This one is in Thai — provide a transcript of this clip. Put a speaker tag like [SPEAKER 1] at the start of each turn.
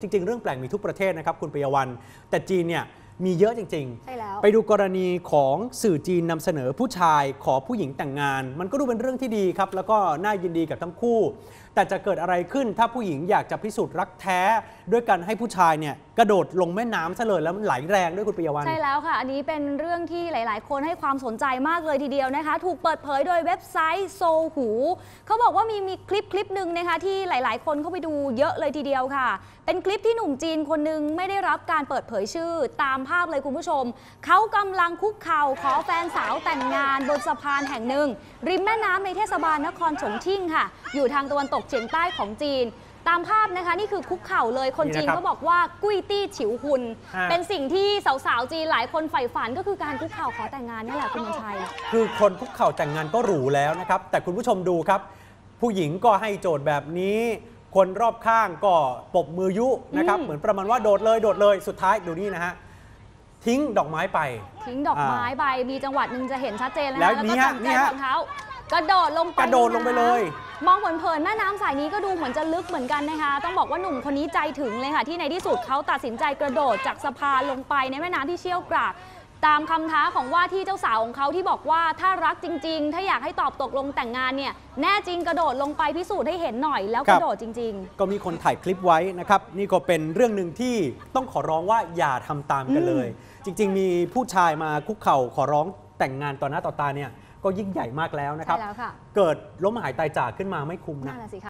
[SPEAKER 1] จริง ๆ เรื่องแปลกมีทุกประเทศนะครับคุณปิยวัน แต่จีนเนี่ยมีเยอะจริง
[SPEAKER 2] ใช่แล้ว
[SPEAKER 1] ไปดูกรณีของสื่อจีนนำเสนอผู้ชายขอผู้หญิงแต่งงาน มันก็ดูเป็นเรื่องที่ดีครับ แล้วก็น่ายินดีกับทั้งคู่ แต่จะเกิดอะไรขึ้นถ้าผู้หญิงอยากจะพิสูจน์รักแท้ ด้วยการให้ผู้ชายเนี่ยกระโดดลงแม่น้ำซะเลยแล้วมันไหลแรงด้วยคุณปิยวัน
[SPEAKER 2] ใช่แล้วค่ะ อันนี้เป็นเรื่องที่หลาย ๆ คนให้ความสนใจมากเลยทีเดียวนะคะ ถูกเปิดเผยโดยเว็บไซต์โซหูเขาบอกว่ามีมีคลิปคลิปหนึ่งนะคะ ที่หลาย ๆ คนเข้าไปดูเยอะเลยทีเดียวค่ะ เป็นคลิปที่หนุ่มจีนคนหนึ่งไม่ได้รับการเปิดเผยชื่อตามภาพเลยคุณผู้ชมเขากำลังคุกเข่าขอแฟนสาวแต่งงานบนสะพานแห่งหนึ่ง ริมแม่น้ำในเทศบาลนครฉงชิ่งค่ะ อยู่ทางตะวันตกเฉียงใต้ของจีน ตามภาพนะคะนี่คือคุกเข่าเลยคนจีน
[SPEAKER 1] นี่นะครับ
[SPEAKER 2] เขาบอกว่ากุ้ยตี้ฉิวหุน
[SPEAKER 1] อ่า
[SPEAKER 2] เป็นสิ่งที่สาวๆจีนหลายคนใฝ่ฝันก็คือการคุกเข่าขอแต่งงานนี่แหละคุณมนชัย
[SPEAKER 1] คือคนคุกเข่าแต่งงานก็หรูแล้วนะครับ แต่คุณผู้ชมดูครับ ผู้หญิงก็ให้โจทย์แบบนี้ คนรอบข้างก็ปรบมือยุนะครับ
[SPEAKER 2] อืม
[SPEAKER 1] เหมือนประมาณว่าโดดเลยโดดเลยสุดท้ายดูนี่นะฮะ ทิ้งดอกไม้ไป
[SPEAKER 2] ทิ้งดอกไม้ไปมีจังหวัดหนึ่งจะเห็นชัดเจนแล้ว
[SPEAKER 1] แล้ว
[SPEAKER 2] นะ
[SPEAKER 1] นี่
[SPEAKER 2] แล้วก็
[SPEAKER 1] ฮะ
[SPEAKER 2] จง
[SPEAKER 1] นี่
[SPEAKER 2] ใจ
[SPEAKER 1] ฮะ
[SPEAKER 2] ของเขากระโดดลงไป
[SPEAKER 1] กระโดดลงไปเลย
[SPEAKER 2] ในน้ำมองเผินๆแม่น้ำสายนี้ก็ดูเหมือนจะลึกเหมือนกันนะคะ ต้องบอกว่าหนุ่มคนนี้ใจถึงเลยค่ะ ที่ในที่สุดเขาตัดสินใจกระโดดจากสะพานลงไปในแม่น้ำที่เชี่ยวกราก ตามคำท้าของว่าที่เจ้าสาวของเขาที่บอกว่าถ้ารักจริง ๆ ถ้าอยากให้ตอบตกลงแต่งงานเนี่ยแน่จริงกระโดดลงไปพิสูจน์ให้เห็นหน่อยแล้วกระโดดจริง ๆ
[SPEAKER 1] ก็มีคนถ่ายคลิปไว้นะครับ นี่ก็เป็นเรื่องหนึ่งที่ต้องขอร้องว่าอย่าทำตามกันเลย จริง ๆ มีผู้ชายมาคุกเข่าขอร้องแต่งงานต่อหน้าต่อตาเนี่ยก็ยิ่งใหญ่มากแล้วนะครับ
[SPEAKER 2] ใช่แล้วค่ะ
[SPEAKER 1] เกิดล้มหายตายจากขึ้นมาไม่คุ้ม
[SPEAKER 2] นั่
[SPEAKER 1] นะ
[SPEAKER 2] นแหละสิคะ